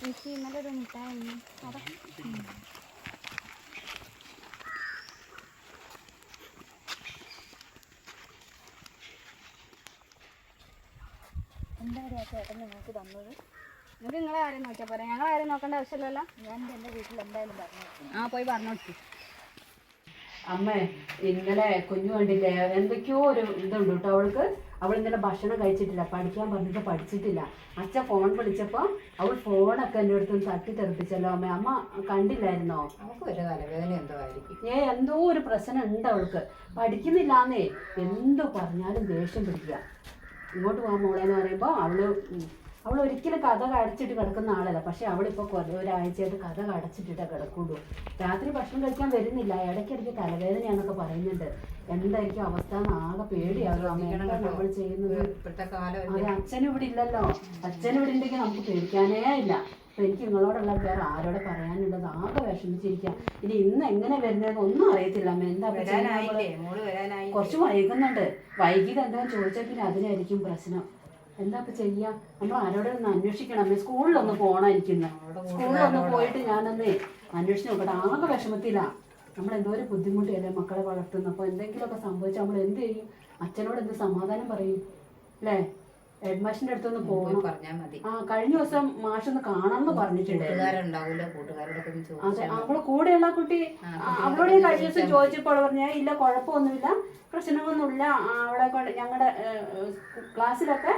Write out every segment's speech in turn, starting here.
എനിക്ക് ഇന്നലെ ഒരു അതാ എന്താ പറയാ ചേട്ടൻ നിങ്ങൾക്ക് തന്നത്? നിങ്ങൾക്ക് നിങ്ങളെ ആരെയും നോക്കിയാൽ പോരാ. ഞങ്ങൾ ആരെയും നോക്കേണ്ട ആവശ്യമില്ലല്ലോ. ഞാൻ എന്റെ വീട്ടിൽ എന്തായാലും പറഞ്ഞു ആ പോയി പറഞ്ഞോട്ടു അമ്മേ ഇന്നലെ കുഞ്ഞു കണ്ടില്ലേ എന്തൊക്കെയോ ഒരു ഇതുണ്ട് കേട്ടോ അവൾക്ക്. അവൾ ഇന്നലെ ഭക്ഷണം കഴിച്ചിട്ടില്ല. പഠിക്കാൻ പറഞ്ഞിട്ട് പഠിച്ചിട്ടില്ല. അച്ഛൻ ഫോൺ വിളിച്ചപ്പോൾ അവൾ ഫോണൊക്കെ എന്റെ അടുത്ത് തട്ടി തെറിപ്പിച്ചല്ലോ. അമ്മ അമ്മ കണ്ടില്ലായിരുന്നോ? അവൾക്ക് ഒരു തലവേദന എന്തോ ആയിരിക്കും. ഏ എന്തോ ഒരു പ്രശ്നം ഉണ്ട് അവൾക്ക്. പഠിക്കുന്നില്ലാന്നേ. എന്തു പറഞ്ഞാലും ദേഷ്യം പിടിക്കുക. ഇങ്ങോട്ട് പോകാൻ മോളെന്ന് പറയുമ്പോൾ അവൾ അവൾ ഒരിക്കലും കഥ കടച്ചിട്ട് കിടക്കുന്ന ആളല്ല. പക്ഷെ അവളിപ്പോൾ കുറേ ഒരാഴ്ചയായിട്ട് കഥ കടച്ചിട്ടിട്ടേ കിടക്കുള്ളൂ. രാത്രി ഭക്ഷണം കഴിക്കാൻ വരുന്നില്ല. ഇടയ്ക്കിടയ്ക്ക് തലവേദനയാന്നൊക്കെ പറയുന്നുണ്ട്. എന്തായിരിക്കും അവസ്ഥ? എന്ന് ആകെ പേടിയാകും. അമ്മ നമ്മൾ ചെയ്യുന്നത്? അതെ അച്ഛനും ഇവിടെ ഇല്ലല്ലോ. അച്ഛനും ഇവിടെ ഉണ്ടെങ്കിൽ നമുക്ക് പേടിക്കാനേ ഇല്ല. അപ്പൊ എനിക്ക് നിങ്ങളോടുള്ള വേറെ ആരോടെ പറയാനുള്ളത് ആകെ വിഷമിച്ചിരിക്കാം. ഇനി ഇന്ന് എങ്ങനെ വരുന്നത് ഒന്നും അറിയത്തില്ല. അമ്മ എന്താ കുറച്ച് വൈകുന്നുണ്ട്. വൈകിട്ട് എന്താ ചോദിച്ചാൽ പിന്നെ അതിനായിരിക്കും പ്രശ്നം. എന്താ ഇപ്പൊ ചെയ്യാ? നമ്മൾ ആരോടെ ഒന്ന് അന്വേഷിക്കണം. സ്കൂളിലൊന്ന് പോണം എനിക്കിന്ന്. സ്കൂളിലൊന്ന് പോയിട്ട് ഞാനൊന്ന് അന്വേഷിച്ച് നോക്കട്ടെ. ആകെ വിഷമത്തില്ല നമ്മൾ എന്തോ ഒരു ബുദ്ധിമുട്ടിയല്ലേ മക്കളെ വളർത്തുന്ന. അപ്പൊ എന്തെങ്കിലുമൊക്കെ സംഭവിച്ചാൽ നമ്മൾ എന്ത് ചെയ്യും? അച്ഛനോട് എന്ത് സമാധാനം പറയും? അല്ലേ? ഹെഡ്മാഷിന്റെ അടുത്തൊന്ന് പോയി പോകണം പറഞ്ഞാൽ മതി. ആ കഴിഞ്ഞ ദിവസം മാഷൊന്ന് കാണാമെന്ന് പറഞ്ഞിട്ടുണ്ടായിരുന്നു കൂട്ടുകാരുണ്ടാവൂല കൂട്ടുകാരോടൊക്കെ ഒന്ന് അതെ അവളെ കൂടെയുള്ള കുട്ടി അവളോട് കഴിഞ്ഞ ദിവസം ചോദിച്ചപ്പോൾ പറഞ്ഞ ഇല്ല കുഴപ്പമൊന്നുമില്ല. പ്രശ്നമൊന്നുമില്ല. അവളെ കൊണ്ട് ഞങ്ങളുടെ ക്ലാസ്സിലൊക്കെ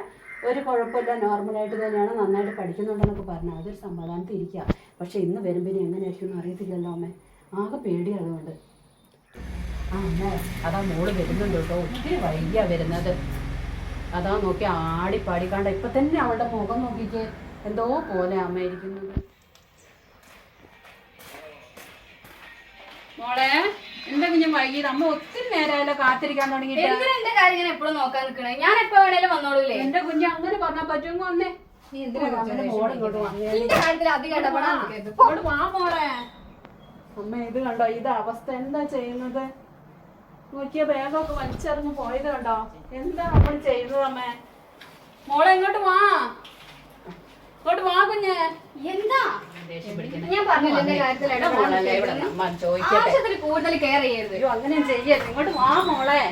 ഒരു കുഴപ്പമില്ല. നോർമലായിട്ട് തന്നെയാണ് നന്നായിട്ട് പഠിക്കുന്നുണ്ടെന്നൊക്കെ പറഞ്ഞു അതൊരു സമാധാനത്തിൽ ഇരിക്കുക പക്ഷെ ഇന്ന് വരുമ്പോൾ എങ്ങനെയായിരിക്കും എന്ന് അറിയത്തില്ലല്ലോ അമ്മേ. ആകെ പേടി അതുകൊണ്ട്. ആ അമ്മ അതാ മോൾ വരുന്നുണ്ട് കേട്ടോ. ഒത്തിരി വൈകിയാ വരുന്നത്. അതാ നോക്കി ആടി പാടിക്കാണ്ട ഇപ്പൊ തന്നെ അവളുടെ മുഖം നോക്കിക്കേ. എന്തോ പോലെ അമ്മ ഇരിക്കുന്നത്. മോളെ എന്താ ഞാൻ വൈകിയത്? അമ്മ ഒത്തിരി നേരമായാലോ കാത്തിരിക്കാൻ തുടങ്ങിയിട്ട്. എന്തിനാ എന്റെ കാര്യം ഞാൻ എപ്പോഴും നോക്കാൻ നിൽക്കണേ ഞാൻ എപ്പോ വേണേലും വന്നോളൂലേ? എന്റെ കുഞ്ഞ് അങ്ങനെ പറഞ്ഞാൽ പറ്റുമോ വന്നേ. നീ എന്തിനാ നിന്റെ കാര്യത്തിൽ അധികം ഇടപെടാൻ നിൽക്കരുത്. ഇങ്ങോട്ട് വാ മോളെ. അമ്മ ഇത് കണ്ടോ? ഇത് അവസ്ഥ എന്താ ചെയ്യുന്നത്? നോക്കിയ ബാഗൊക്കെ വലിച്ചെറിഞ്ഞ് പോയത് കണ്ടോ? എന്താ നമ്മൾ ചെയ്യുന്നത് അമ്മേ? മോളെ ഇങ്ങോട്ട് വാ. ഇങ്ങോട്ട് വാ കുഞ്ഞ്. എന്താ? ഞാൻ പറഞ്ഞില്ല കാര്യത്തിൽ മോളല്ലേ അമ്മ ആവശ്യത്തിൽ കൂടുതൽ കെയർ ചെയ്യരുത്. അങ്ങനെ ചെയ്യരുത്. ഇങ്ങോട്ട് വാ മോളെ.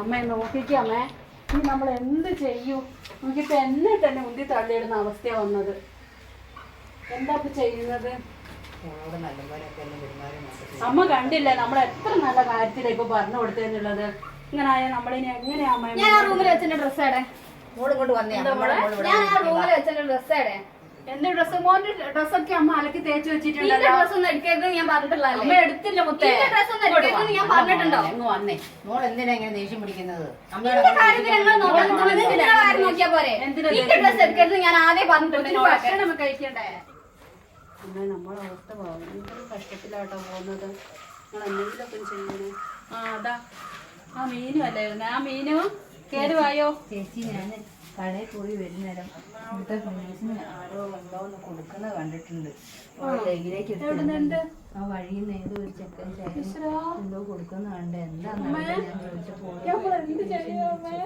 അമ്മ നോക്കിക്കാമേ അമ്മേ. ഇനി നമ്മൾ എന്ത് ചെയ്യൂ? നോക്കിയപ്പോ എന്നെ തന്നെ ഉന്തി തള്ളിയിടുന്ന അവസ്ഥയാ വന്നത്. എന്താ ഇപ്പൊ ചെയ്യുന്നത്? അമ്മ കണ്ടില്ല നമ്മൾ എത്ര നല്ല കാര്യത്തിലാ ഇപ്പൊ പറഞ്ഞു കൊടുത്തതെന്നുള്ളത് ഇങ്ങനെ ആയാൽ നമ്മളിനി എങ്ങനെയാ അമ്മ ഞാൻ ആ റൂമിൽ വെച്ചെന്റെ ഡ്രസ് എടെ മോൾ വന്നേ. ഞാൻ ആ റൂമിൽ ഡ്രസ്സ്? എന്റെ മോന്റെ ഡ്രസ്സൊക്കെ അമ്മ അലക്കി തേച്ച് വെച്ചിട്ടുണ്ട് വെച്ചിട്ടുണ്ടല്ലോ. ഡ്രസ് ഒന്നും എടുക്കരുത് ഞാൻ അമ്മ എടുത്തില്ല മുത്തേ. നിന്റെ ഡ്രസ് ഒന്നും എടുക്കരുത് ഞാൻ പറഞ്ഞിട്ടുണ്ടോ? അങ്ങ് വന്നേ. മോൾ എന്തിനാ ഇങ്ങനെ ദേഷ്യം പിടിക്കുന്നത്? നോക്കിയാ പോരെ. എന്തിനാ നിന്റെ ഡ്രസ് എടുക്കരുത് ഞാൻ ആദ്യം പറഞ്ഞിട്ടുണ്ട് നിന്നോടൊക്കെ. ഭക്ഷണം കഴിക്കണ്ടേ? അമ്മ നമ്മളെ അവസ്ഥ ഭയങ്കര കഷ്ടത്തിലാട്ടോ പോകുന്നത്? നിങ്ങൾ എന്തെങ്കിലുമൊക്കെ ചെയ്യണേ. ആ അതാ. ആ മീനും അല്ലായിരുന്നു ആ മീനും? കേടുവായോ? ചേച്ചി ഞാൻ കടയിൽ പോയി വരുന്നേരം ഇവിടുത്തെ ഫ്രണ്ട്സിന് ആരോ എന്തോ കൊടുക്കുന്ന കണ്ടിട്ടുണ്ട്? ആ വഴിയിൽ നിന്ന് ഏതോ ഒരു ചെക്കൻ. എന്തോ കൊടുക്കുന്ന കണ്ട് എന്ത് ചെയ്യും അമ്മേ?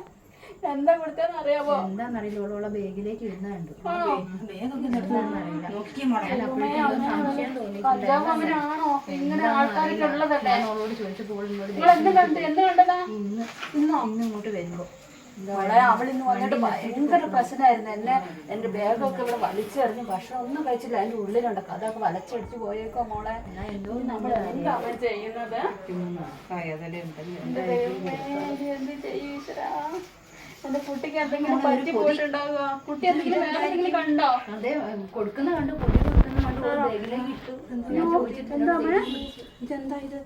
എന്താ കൊടുത്തതെന്ന് അറിയാമോ എന്താന്നറിയില്ല. ഓളോളെ ബാഗിലേക്ക് ഇടുന്ന കണ്ടു. ബാഗൊക്കെ നിർത്താന്നറിയില്ല ഓളോട് ചോദിച്ചപ്പോൾ ഇന്ന്? ഇന്ന് ഇങ്ങോട്ട് വരുമ്പോ. മോളെ അവളിന്ന് വന്നിട്ട് ഭയങ്കര പ്രശ്നമായിരുന്നു. എന്നെ എന്റെ ബാഗൊക്കെ ഇവിടെ വലിച്ചെറിഞ്ഞ് ഭക്ഷണം ഒന്നും കഴിച്ചില്ല. അതിന്റെ ഉള്ളിലുണ്ട്. അതൊക്കെ വലച്ചടിച്ച് പോയേക്കോ മോളെ. നമ്മൾ എന്താ അവൻ ചെയ്യുന്നത്? എന്റെ കുട്ടിക്ക് എന്തെങ്കിലും പറ്റി പോയിട്ടുണ്ടാവുക കുട്ടി എന്തെങ്കിലും കണ്ടോ? അതെ കൊടുക്കുന്ന കണ്ടു കൊടുക്കുന്ന കണ്ടു. ബാഗിലേക്ക് ഇട്ടു ഞാൻ ചോദിച്ചിട്ടുണ്ട്? ഇതെന്താ ഇത്?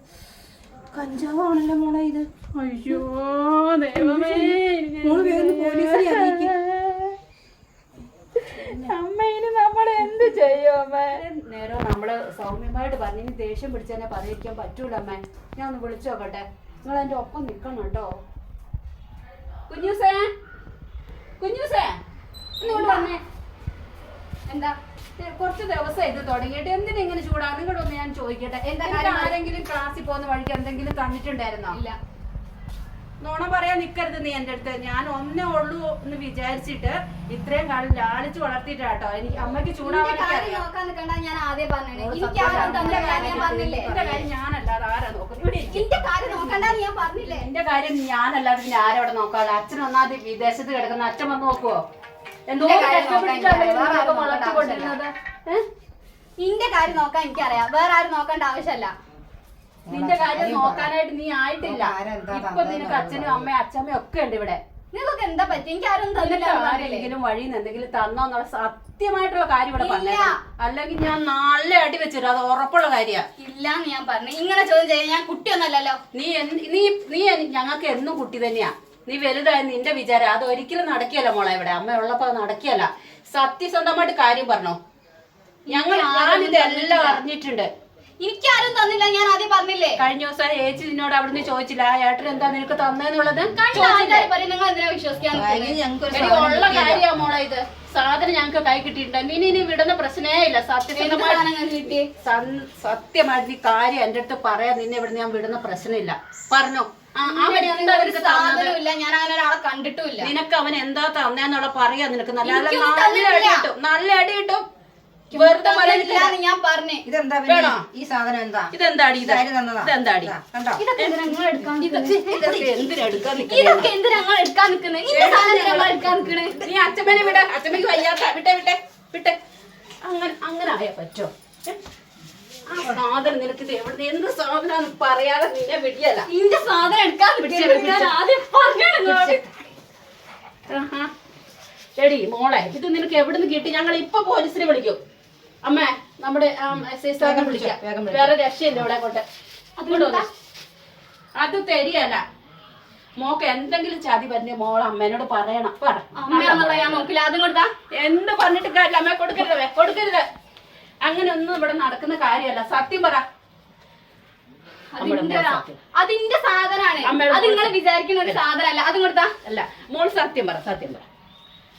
കഞ്ചാവാണല്ലോ മോളെ ഇത്. അയ്യോ ദൈവമേ അമ്മ ഇനി നമ്മൾ എന്ത് ചെയ്യും അമ്മ? നേരം നമ്മൾ സൗമ്യമായിട്ട് പറഞ്ഞു ഇനി ദേഷ്യം പിടിച്ചെന്നെ പറയിക്കാൻ പറ്റൂല അമ്മ. ഞാൻ ഒന്ന് വിളിച്ചു നോക്കട്ടെ. നിങ്ങൾ എന്റെ ഒപ്പം നിക്കണം കേട്ടോ. കുഞ്ഞൂസേ? കുഞ്ഞൂസേ? ഇങ്ങോട്ട് വന്നേ. എന്താ? കുറച്ച് ദിവസം ഇത് തുടങ്ങിയിട്ട് എന്തിനാ ഇങ്ങനെ ചൂടാ? നിങ്ങളുടെ ഒന്ന് ഞാൻ ചോദിക്കട്ടെ. എന്തെങ്കിലും? ആരെങ്കിലും ക്ലാസ്സിൽ പോകുന്ന വഴിക്ക് എന്തെങ്കിലും തന്നിട്ടുണ്ടായിരുന്നോ? ഇല്ല. നോണ പറയാൻ നിക്കരുത് നീ എന്റെ അടുത്ത്. ഞാൻ ഒന്നേ ഉള്ളൂ എന്ന് വിചാരിച്ചിട്ട് ഇത്രയും കാലം ലാളിച്ച് വളർത്തിയിട്ടാട്ടോ. എനിക്ക് അമ്മയ്ക്ക് എന്റെ കാര്യം ഞാനല്ലാതെ ആരാ നോക്കുന്നത്? എന്റെ കാര്യം ഞാനല്ലാതെ പിന്നെ ആരോടെ നോക്കാളെ അച്ഛൻ ഒന്നാമത് വിദേശത്ത് കിടക്കുന്ന അച്ഛൻ വന്ന് നോക്കുവോ? എന്തോ വളർത്തിക്കൊണ്ടിരുന്നത്. നിന്റെ കാര്യം നോക്കാൻ എനിക്കറിയാം. വേറെ ആരും നോക്കേണ്ട ആവശ്യമല്ല. നിന്റെ കാര്യം നോക്കാനായിട്ട് നീ ആയിട്ടില്ല. ഇപ്പൊ നിനക്ക് അച്ഛനും അമ്മയും അച്ഛമ്മയും ഒക്കെ ഉണ്ട് ഇവിടെ. നിങ്ങൾക്ക് എന്താ പറ്റി എനിക്ക് ആരും തന്നില്ല വഴി ആരെങ്കിലും വഴി എന്തെങ്കിലും തന്നോ എന്നുള്ള സത്യമായിട്ടുള്ള കാര്യം ഇവിടെ പറഞ്ഞില്ല അല്ലെങ്കിൽ ഞാൻ നല്ല അടി വെച്ചിട്ട് അത് ഉറപ്പുള്ള കാര്യാ ഇല്ലാന്ന് ഞാൻ പറഞ്ഞു. ഇങ്ങനെ ചോദ്യം ചെയ്യാൻ ഞാൻ കുട്ടിയൊന്നല്ലല്ലോ. നീ നീ നീ ഞങ്ങൾക്ക് എന്നും കുട്ടി തന്നെയാ. നീ വലുതായ നിന്റെ വിചാരം അത് ഒരിക്കലും നടക്കിയല്ല മോളെ ഇവിടെ. അമ്മ ഉള്ളപ്പോ നടക്കിയല്ല സത്യസന്ധമായിട്ട് കാര്യം പറഞ്ഞോ? ഞങ്ങൾ ഞാനിതെല്ലാം അറിഞ്ഞിട്ടുണ്ട്. എനിക്കാരും തന്നില്ല ഞാൻ ആദ്യം പറഞ്ഞില്ലേ? കഴിഞ്ഞ ദിവസം ഏച്ചി നിന്നോട് അവിടുന്ന് ചോദിച്ചില്ല. ആ ഏട്ടൻ എന്താ നിനക്ക് തന്നെന്നുള്ളത്? ഉള്ള മോളെ ഇത്. സാധനം ഞങ്ങൾക്ക് കൈ കിട്ടിയിട്ടുണ്ട് ഇനി ഇനി വിടുന്ന പ്രശ്നേ ഇല്ല. സത്യം സത്യസന്ധമായിട്ട് സാധനങ്ങൾ കിട്ടി സത്യമായിട്ട് നീ കാര്യം എന്റെ അടുത്ത് പറയാൻ നിന്നെ ഇവിടെ ഞാൻ വിടുന്ന പ്രശ്നമില്ല. പറഞ്ഞോ. നിനക്ക് ഞാൻ അങ്ങനെ ഒരാളെ കണ്ടിട്ടുമില്ല നിനക്ക് അവൻ എന്താ തന്നെന്നുള്ള പറയാ നിനക്ക് നല്ല നല്ല അടി. കിട്ടും. നല്ല അടി കിട്ടും. വെറുതെ ഞാൻ പറഞ്ഞു. ഇതെന്താ പിന്നെ? വേണോ? ഈ സാധനം എന്താ? ഇതെന്താടി ഇത്? ഇതാര് തന്നതാ? ഇതെന്താടി? ഇതാ, കണ്ടോ? ഇതൊക്കെ എന്തിനാ നിങ്ങൾ എടുക്കാൻ ഇതൊക്കെ ഇതൊക്കെ എന്തിനാ നിങ്ങൾ എടുക്കാൻ നിൽക്കുന്നത് ഇന്ന സാധനം ഞങ്ങൾ എടുക്കാൻ നിക്കണേ നീ അച്ഛമ്മനെ വിട. അച്ഛമ്മക്ക് വയ്യാത്ത. വിട്ടെ വിട്ടെ വിട്ടെ. അങ്ങനെ അങ്ങനെ ആയാ പറ്റോ? ഏ? ആ സാധനം നിനക്ക് ഇത് എവിടെ എന്ത് സാധനം പറയാതെ നിന്നെ വിടിയല്ല. ഇന്റെ സാധനം എടുക്കാൻ പിടിച്ചേ ഞാൻ ആദ്യം പറഞ്ഞത് നിങ്ങളോട്. ആഹാ. എടി മോളെ ഇത് നിനക്ക് എവിടുന്ന് കിട്ടി? ഞങ്ങൾ ഇപ്പൊ പോലീസിനെ വിളിക്കും. അമ്മേ നമ്മുടെ വിളിക്കാം. വേറെ രക്ഷയില്ല ഇവിടെ കൊണ്ട് അതുകൊണ്ട്. അത് തരിയല്ല മോക്ക് എന്തെങ്കിലും ചതി പറഞ്ഞ മോൾ അമ്മേനോട് പറയണം. പറ. ഞാൻ നോക്കില്ല. അതും കൊടുത്താ? എന്ത് പറഞ്ഞിട്ട് കാര്യമില്ല. അമ്മ കൊടുക്കരുത് കൊടുക്കരുത്. അങ്ങനെ ഒന്നും ഇവിടെ നടക്കുന്ന കാര്യമല്ല. സത്യം പറ. അതിന്റെ സാധനാണ് അത് നിങ്ങൾ വിചാരിക്കുന്ന ഒരു സാധനല്ല അതും കൊടുത്താ? അല്ല. മോൾ സത്യം പറ സത്യം പറ.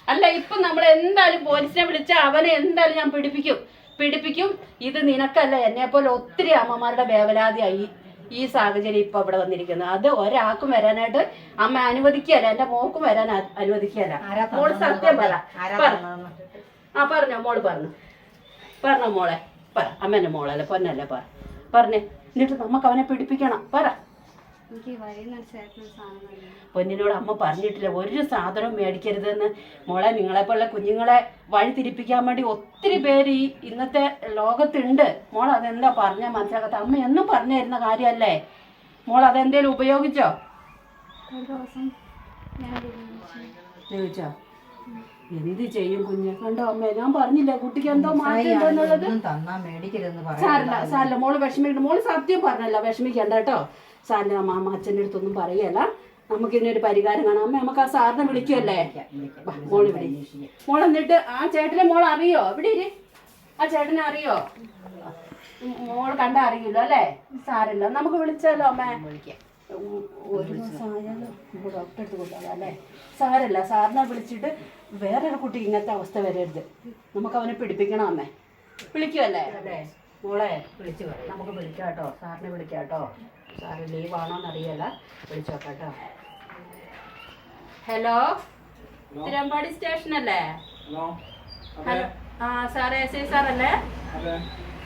അല്ല ഇപ്പൊ നമ്മൾ എന്തായാലും പോലീസിനെ വിളിച്ച അവനെ എന്തായാലും ഞാൻ പിടിപ്പിക്കും. പിടിപ്പിക്കും. ഇത് നിനക്കല്ല എന്നെ പോലെ ഒത്തിരി അമ്മമാരുടെ വേവലാതിയായി ഈ സാഹചര്യം ഇപ്പൊ അവിടെ വന്നിരിക്കുന്നത്. അത് ഒരാൾക്കും വരാനായിട്ട് അമ്മ അനുവദിക്കുകയല്ല എന്റെ മോക്കും വരാൻ അനുവദിക്കുകയല്ല. മോൾ സത്യം പറ? ആ പറഞ്ഞോ മോൾ പറഞ്ഞു. പറഞ്ഞോ മോളെ. പറ. അമ്മേന്റെ മോളല്ലേ പൊന്നല്ലേ പറ. പറഞ്ഞേ. എന്നിട്ട് നമുക്ക് അവനെ പിടിപ്പിക്കണം. പറ എനിക്ക് വഴി മനസ്സിലാക്കുന്ന സാധനം പൊന്നിനോട് അമ്മ പറഞ്ഞിട്ടില്ല ഒരു സാധനവും മേടിക്കരുതെന്ന്. മോളെ നിങ്ങളെപ്പോലുള്ള കുഞ്ഞുങ്ങളെ വഴി തിരിപ്പിക്കാൻ വേണ്ടി ഒത്തിരി പേര് ഈ ഇന്നത്തെ ലോകത്തുണ്ട്. മോൾ അതെന്താ പറഞ്ഞാൽ മനസ്സിലാക്കാത്ത? അമ്മ എന്നും പറഞ്ഞു തരുന്ന കാര്യമല്ലേ മോൾ അതെന്തേലും ഉപയോഗിച്ചോ. ചോദിച്ചോ എന്ത് ചെയ്യും കുഞ്ഞ്? കണ്ടോ അമ്മ ഞാൻ പറഞ്ഞില്ല കുട്ടിക്ക് എന്തോ മാറ്റം പറയാം സാറില്ല മോൾ വിഷമിക്കണ്ട. മോൾ സത്യം പറഞ്ഞല്ല വിഷമിക്കണ്ട കേട്ടോ. സാറിന്റെ അമ്മ അച്ഛന്റെ അടുത്തൊന്നും പറയല്ല. നമുക്ക് ഇതിനൊരു പരിഹാരം കാണാം. അമ്മ നമുക്ക് ആ സാറിനെ വിളിക്കുമല്ലേ മോൾ വിളി മോൾ എന്നിട്ട് ആ ചേട്ടനെ മോൾ അറിയോ? ഇവിടെ ഇരി. ആ ചേട്ടനെ അറിയോ? മോൾ കണ്ട അറിയില്ല അല്ലേ? സാരില്ല നമുക്ക് വിളിച്ചാലോ അമ്മ? ഒരു നമുക്ക് ഡോക്ടറെ അടുത്ത് കൊണ്ടുപോകാം അല്ലേ? സാരല്ല സാറിനെ വിളിച്ചിട്ട് വേറൊരു കുട്ടി ഇങ്ങനത്തെ അവസ്ഥ വരരുത്. നമുക്ക് അവനെ പിടിപ്പിക്കണം അമ്മേ. വിളിക്കുമല്ലേ മോളെ വിളിച്ചു നമുക്ക് വിളിക്കാം കേട്ടോ സാറിനെ വിളിക്കാം കേട്ടോ സാറ് ലീവ് ആണോന്ന് അറിയല്ല. വിളിച്ചു കേട്ടോ. ഹലോ തിരമ്പാടി സ്റ്റേഷൻ അല്ലേ? ഹലോ ആ സാറേ എസ് ഐ സാറല്ലേ?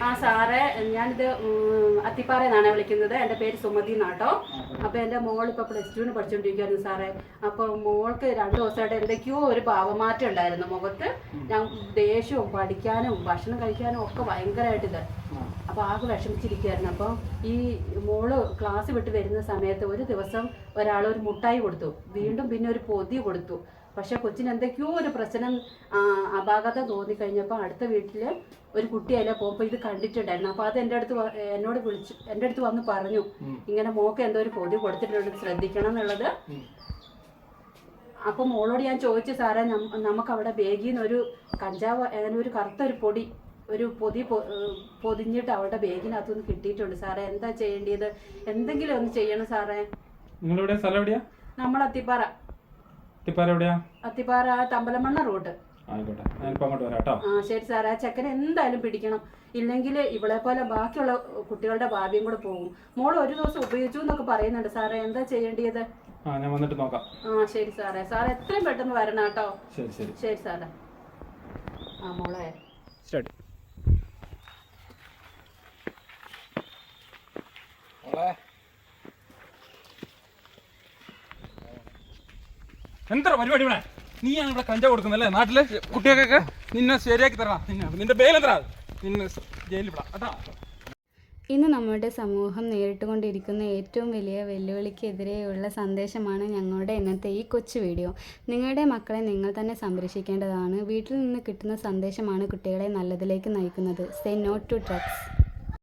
ആ സാറേ ഞാനിത് അത്തിപ്പാറയെന്നാണ് വിളിക്കുന്നത്. എന്റെ പേര് സുമതി എന്നാട്ടോ അപ്പോൾ എന്റെ മോൾ ഇപ്പോൾ പ്ലസ് ടുവിന് പഠിച്ചുകൊണ്ടിരിക്കുകയായിരുന്നു സാറേ. അപ്പോൾ മോൾക്ക് രണ്ട് ദിവസമായിട്ട് എന്തൊക്കെയോ ഒരു ഭാവമാറ്റം ഉണ്ടായിരുന്നു മുഖത്ത്. ഞാൻ ദേഷ്യവും പഠിക്കാനും ഭക്ഷണം കഴിക്കാനും ഒക്കെ ഭയങ്കരമായിട്ട് ഇത്. അപ്പോൾ ആകെ വിഷമിച്ചിരിക്കുകയായിരുന്നു. അപ്പോൾ ഈ മോൾ ക്ലാസ് വിട്ട് വരുന്ന സമയത്ത് ഒരു ദിവസം ഒരാൾ ഒരു മുട്ടായി കൊടുത്തു. വീണ്ടും പിന്നെ ഒരു പൊതി കൊടുത്തു. പക്ഷെ കൊച്ചിന് എന്തൊക്കെയോ ഒരു പ്രശ്നം അപാകത തോന്നിക്കഴിഞ്ഞപ്പോൾ അടുത്ത വീട്ടിൽ ഒരു കുട്ടി അതിലെ പോകുമ്പോൾ ഇത് കണ്ടിട്ടുണ്ടായിരുന്നു. അപ്പോൾ അത് എന്റെ അടുത്ത് എന്നോട് വിളിച്ചു എന്റെ അടുത്ത് വന്ന് പറഞ്ഞു. ഇങ്ങനെ മോക്ക് എന്തോ ഒരു പൊതി കൊടുത്തിട്ടുണ്ട് ശ്രദ്ധിക്കണം എന്നുള്ളത്. അപ്പോൾ മോളോട് ഞാൻ ചോദിച്ചു സാറേ നമുക്ക് അവിടെ ബേഗിൽ നിന്ന് ഒരു കഞ്ചാവ് അങ്ങനെ ഒരു കറുത്ത ഒരു പൊടി ഒരു പൊതി പൊതിഞ്ഞിട്ട് അവളുടെ ബേഗിനകത്തുനിന്ന് കിട്ടിയിട്ടുണ്ട്. സാറേ എന്താ ചെയ്യേണ്ടത്? എന്തെങ്കിലും ഒന്ന് ചെയ്യണം സാറേ. നിങ്ങളിവിടെ സ്ഥലം എവിടെയാ? നമ്മൾ അത്തിപ്പാറ. അത്തിപ്പാറ എവിടെയാ? അത്തിപ്പാറ തമ്പലമണ്ണ റോഡ്. ആയിക്കോട്ടെ. ഞാനിപ്പോൾ അങ്ങോട്ട് വരാം കേട്ടോ ആ ശരി സാറേ. ആ ചെക്കനെ എന്തായാലും പിടിക്കണം. ഇല്ലെങ്കിൽ ഇവളെ പോലെ ബാക്കിയുള്ള കുട്ടികളുടെ ഭാവിയും കൂടെ പോകും. മോൾ ഒരു ദിവസം ഉപയോഗിച്ചു എന്നൊക്കെ പറയുന്നുണ്ട് സാറേ. എന്താ ചെയ്യേണ്ടത്? ആ ഞാൻ വന്നിട്ട് നോക്കാം. ആ ശരി സാറേ. സാർ എത്രയും പെട്ടെന്ന് വരണം കേട്ടോ. ശരി ശരി. ശരി സാറേ. ആ മോളെ. സ്റ്റാർട്ട് എന്താ പരിപാടി ഇവിടെ? നീയാണ് ഇവിടെ കഞ്ചാവ് കൊടുക്കുന്നല്ലേ നാട്ടിലെ? കുട്ടികൾക്കൊക്കെ? നിന്നെ ശരിയാക്കി തരണം. നിന്നെ നിന്റെ ബേലെന്തരാ നിന്നെ ജയിലിൽ വിടാം. അതാ. ഇന്ന് നമ്മുടെ സമൂഹം നേരിട്ടുകൊണ്ടിരിക്കുന്ന ഏറ്റവും വലിയ വെല്ലുവിളിക്കെതിരെയുള്ള സന്ദേശമാണ് ഞങ്ങളുടെ ഇന്നത്തെ ഈ കൊച്ചു വീഡിയോ. നിങ്ങളുടെ മക്കളെ നിങ്ങൾ തന്നെ സംരക്ഷിക്കേണ്ടതാണ്. വീട്ടിൽ നിന്ന് കിട്ടുന്ന സന്ദേശമാണ് കുട്ടികളെ നല്ലതിലേക്ക് നയിക്കുന്നത്. Say not to drugs